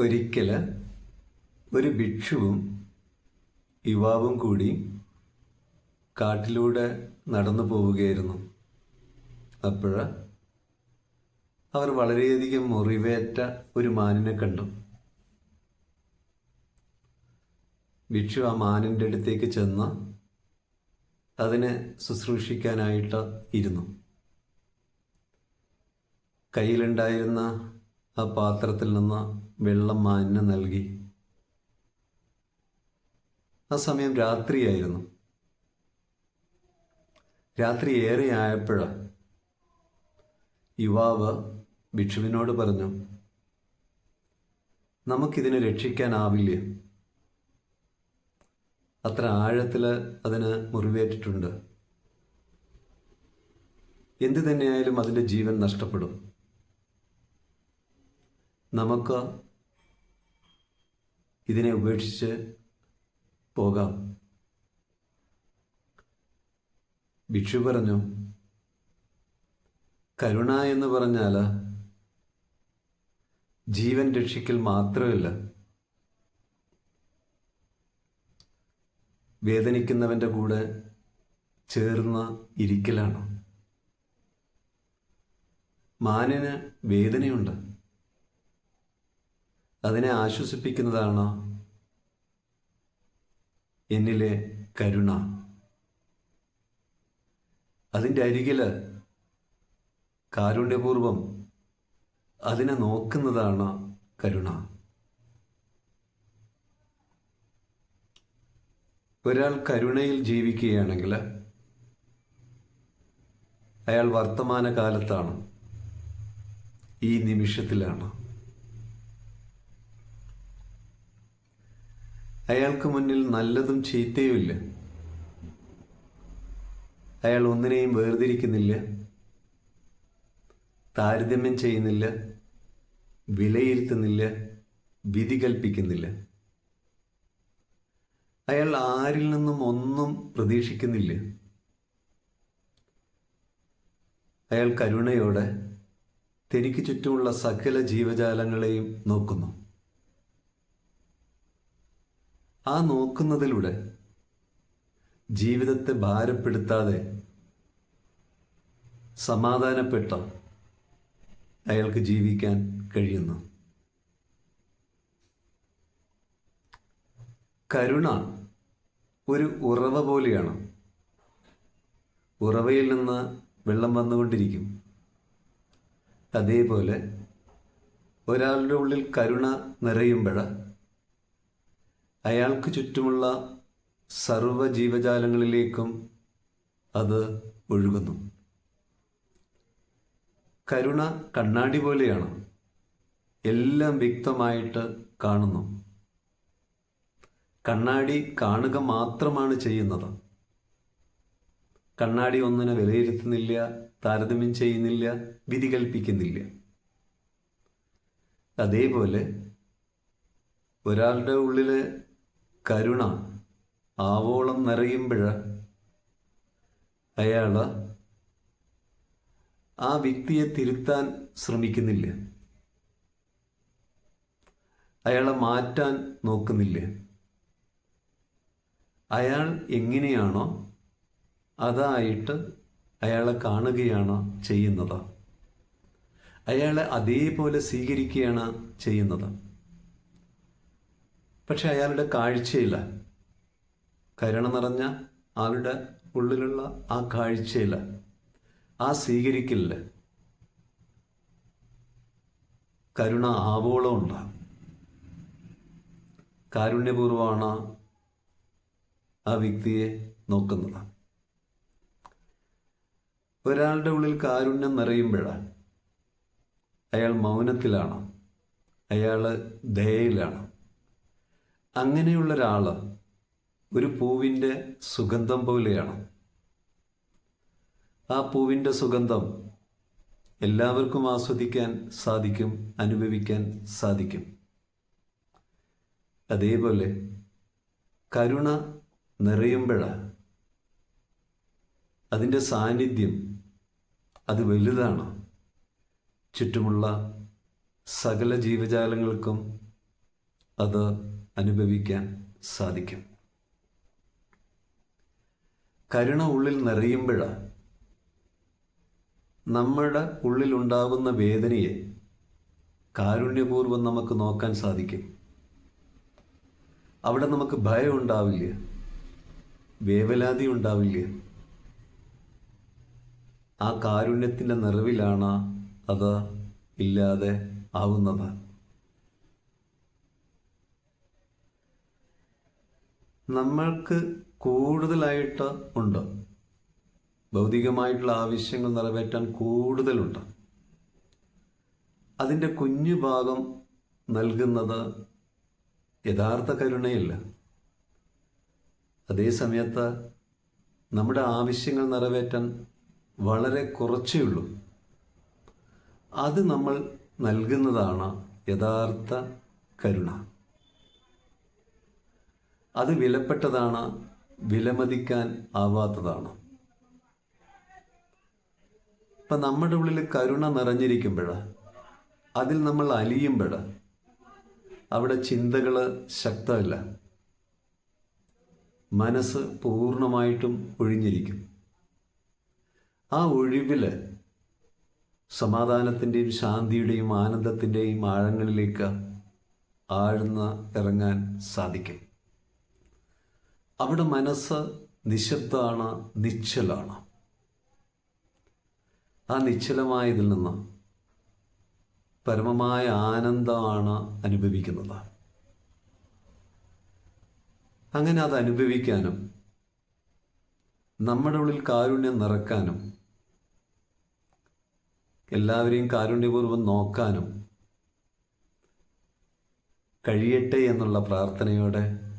ഒരിക്കൽ ഒരു ഭിക്ഷുവും യുവാവും കൂടി കാട്ടിലൂടെ നടന്നു പോവുകയായിരുന്നു. അപ്പോൾ അവർ വളരെയധികം മുറിവേറ്റ ഒരു മാനിനെ കണ്ടു. ഭിക്ഷു ആ മാനിന്റെ അടുത്തേക്ക് ചെന്ന് അതിനെ ശുശ്രൂഷിക്കാനായിട്ട് ഇരുന്നു. കയ്യിലുണ്ടായിരുന്ന ആ പാത്രത്തിൽ നിന്ന് വെള്ളം മാന്യ നൽകി. ആ സമയം രാത്രിയായിരുന്നു. രാത്രി ഏറെ ആയപ്പോഴ യുവാവ് ഭിക്ഷുവിനോട് പറഞ്ഞു നമുക്കിതിനെ രക്ഷിക്കാനാവില്ല? അത്ര ആഴത്തിൽ അതിന് മുറിവേറ്റിട്ടുണ്ട്. എന്തു തന്നെയായാലും അതിന്റെ ജീവൻ നഷ്ടപ്പെടും. നമുക്ക് ഇതിനെ ഉപേക്ഷിച്ച് പോകാം. ഭിക്ഷു പറഞ്ഞു കരുണ എന്ന് പറഞ്ഞാൽ ജീവൻ രക്ഷിക്കൽ മാത്രമല്ല. വേദനിക്കുന്നവന്റെ കൂടെ ചേർന്ന് ഇരിക്കലാണ്. മാനിന് വേദനയുണ്ട്. അതിനെ ആശ്വസിപ്പിക്കുന്നതാണ്? എന്നിലെ കരുണ. അതിന്റെ അരികിൽ കാരുണ്യപൂർവം അതിനെ നോക്കുന്നതാണ് കരുണ? ഒരാൾ കരുണയിൽ ജീവിക്കുകയാണെങ്കിൽ അയാൾ വർത്തമാന കാലത്താണ് ഈ നിമിഷത്തിലാണ്. അയാൾക്ക് മുന്നിൽ നല്ലതും ചീത്തയുമില്ല. അയാൾ ഒന്നിനെയും വേർതിരിക്കുന്നില്ല. താരതമ്യം ചെയ്യുന്നില്ല. വിലയിരുത്തുന്നില്ല. വിധി കൽപ്പിക്കുന്നില്ല. അയാൾ ആരിൽ നിന്നും ഒന്നും പ്രതീക്ഷിക്കുന്നില്ല. അയാൾ കരുണയോടെ തനിക്ക് ചുറ്റുമുള്ള സകല ജീവജാലങ്ങളെയും നോക്കുന്നു. ആ നോക്കുന്നതിലൂടെ ജീവിതത്തെ ഭാരപ്പെടുത്താതെ സമാധാനപ്പെട്ട അയാൾക്ക് ജീവിക്കാൻ കഴിയുന്നു. കരുണ ഒരു ഉറവ പോലെയാണ്. ഉറവയിൽ നിന്ന് വെള്ളം വന്നുകൊണ്ടിരിക്കും. അതേപോലെ ഒരാളുടെ ഉള്ളിൽ കരുണ നിറയുമ്പോൾ അയാൾക്ക് ചുറ്റുമുള്ള സർവ ജീവജാലങ്ങളിലേക്കും അത് ഒഴുകുന്നു. കരുണ കണ്ണാടി പോലെയാണ് എല്ലാം വ്യക്തമായിട്ട് കാണുന്നു. കണ്ണാടി കാണുക മാത്രമാണ് ചെയ്യുന്നത്. കണ്ണാടി ഒന്നിനെ വിലയിരുത്തുന്നില്ല താരതമ്യം ചെയ്യുന്നില്ല വിധി കൽപ്പിക്കുന്നില്ല. അതേപോലെ ഒരാളുടെ ഉള്ളിലെ കരുണ ആവോളം നിറയുമ്പോൾ അയാൾ ആ വ്യക്തിയെ തിരുത്താൻ ശ്രമിക്കുന്നില്ല. അയാളെ മാറ്റാൻ നോക്കുന്നില്ല. അയാൾ എങ്ങനെയാണോ അതായിട്ട് അയാളെ കാണുകയാണ് ചെയ്യുന്നത്. അയാളെ അതേപോലെ സ്വീകരിക്കുകയാണ് ചെയ്യുന്നത്. പക്ഷെ അയാളുടെ കാഴ്ചയില്ല. കരുണ നിറഞ്ഞ ആളുടെ ഉള്ളിലുള്ള ആ കാഴ്ചയില്ല. ആ സ്വീകരിക്കില്ല കരുണ ആവോളം ഉണ്ടാകും. കാരുണ്യപൂർവമാണ് ആ വ്യക്തിയെ നോക്കുന്നത്. ഒരാളുടെ ഉള്ളിൽ കാരുണ്യം നിറയുമ്പോഴാണ് അയാൾ മൗനത്തിലാണ്. അയാൾ ദയയിലാണ്. അങ്ങനെയുള്ള ഒരാൾ ഒരു പൂവിന്റെ സുഗന്ധം പോലെയാണ്. ആ പൂവിന്റെ സുഗന്ധം എല്ലാവർക്കും ആസ്വദിക്കാൻ സാധിക്കും അനുഭവിക്കാൻ സാധിക്കും. അതേപോലെ കരുണ നിറയുമ്പോൾ അതിന്റെ സാന്നിധ്യം അത് വലുതാണ്. ചുറ്റുമുള്ള സകല ജീവജാലങ്ങൾക്കും അത് അനുഭവിക്കാൻ സാധിക്കും. കരുണ ഉള്ളിൽ നിറയുമ്പോഴാണ് നമ്മുടെ ഉള്ളിലുണ്ടാകുന്ന വേദനയെ കാരുണ്യപൂർവം നമുക്ക് നോക്കാൻ സാധിക്കും. അവിടെ നമുക്ക് ഭയം ഉണ്ടാവില്ല വേവലാതി ഉണ്ടാവില്ല. ആ കാരുണ്യത്തിന്റെ നിറവിലാണ് അത് ഇല്ലാതെ ആവുന്നത്. നമ്മൾക്ക് കൂടുതലായിട്ട് ഉണ്ട്? ഭൗതികമായിട്ടുള്ള ആവശ്യങ്ങൾ നിറവേറ്റാൻ കൂടുതലുണ്ട്? അതിന്റെ കുഞ്ഞു ഭാഗം നൽകുന്നത് യഥാർത്ഥ കരുണയല്ല. അതേ സമയത്ത് നമ്മുടെ ആവശ്യങ്ങൾ നിറവേറ്റാൻ വളരെ കുറച്ചേ ഉള്ളൂ. അത് നമ്മൾ നൽകുന്നതാണ് യഥാർത്ഥ കരുണ. അത് വിലപ്പെട്ടതാണ് വിലമതിക്കാൻ ആവാത്തതാണ്. ഇപ്പം നമ്മുടെ ഉള്ളിൽ കരുണ നിറഞ്ഞിരിക്കുമ്പോൾ അതിൽ നമ്മൾ അലിയുമ്പോൾ അവിടെ ചിന്തകൾ ശക്തമല്ല. മനസ്സ് പൂർണമായിട്ടും ഒഴിഞ്ഞിരിക്കും. ആ ഒഴിവിൽ സമാധാനത്തിന്റെയും ശാന്തിയുടെയും ആനന്ദത്തിന്റെയും ആഴങ്ങളിലേക്ക് ആഴ്ന്ന് ഇറങ്ങാൻ സാധിക്കും. അവിടെ മനസ്സ് നിശബ്ദമാണ് നിശ്ചലാണ്. ആ നിശ്ചലമായതിൽ നിന്ന് പരമമായ ആനന്ദമാണ് അനുഭവിക്കുന്നത്. അങ്ങനെ അത് അനുഭവിക്കാനും നമ്മുടെ ഉള്ളിൽ കാരുണ്യം നിറക്കാനും എല്ലാവരെയും കാരുണ്യപൂർവം നോക്കാനും കഴിയട്ടെ എന്നുള്ള പ്രാർത്ഥനയോടെ